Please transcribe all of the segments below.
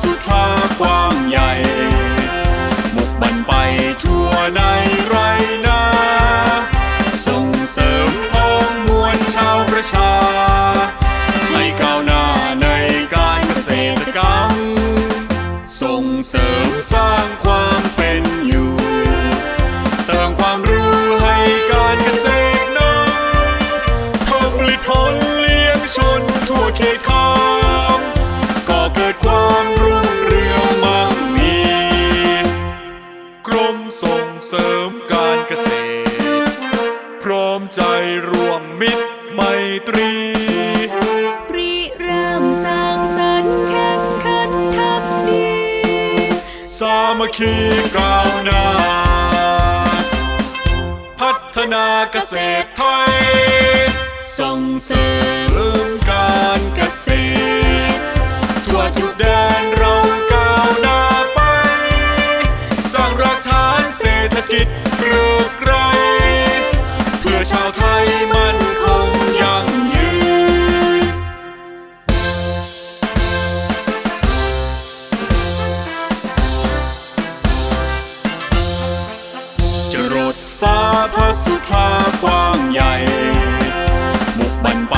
สุธากว้างใหญ่มุกบันไปทั่วในไรนาส่งเสริมองมวลชาวประชา ให้ก้าวหน้าในการเกษตรกรรม ส่งเสริมสร้างความ ส่งเสริมการเกษตร พร้อมใจร่วมมิตรไมตรีริเริ่มสร้างสรรค์แข่งขันทำดี สามัคคีก้าวหน้า พัฒนาเกษตรไทย ส่งเสริมการเกษตร ทั่วทุกแดน สุธากว้างใหญ่มุกบันไป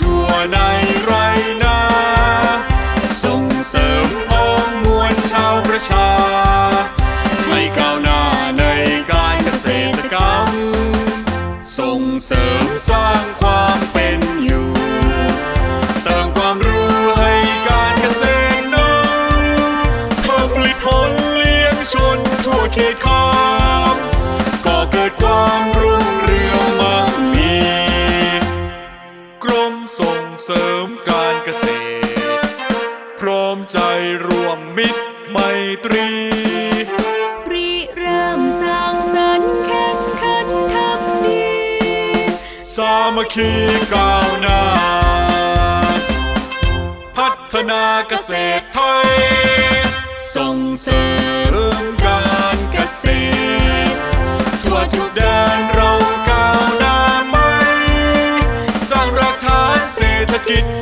ทั่วในไรนาส่งเสริมพ้องมวลชาวประชา ให้ก้าวหน้าในการเกษตรกรรม ส่งเสริมสร้างความเป็นอยู่ เติมความรู้ให้การเกษตรนั้นเพิ่มผลิตผลเลี้ยงชนทั่วเขตคำ ใจร่วมมิตรไมตรีริเริ่มสร้างสรรค์แข่งขันทำดี สามัคคีก้าวหน้า พัฒนาเกษตรไทย ส่งเสริมการเกษตร ทั่วทุกแดนเราก้าวหน้าไปสร้างรากฐานเศรษฐกิจ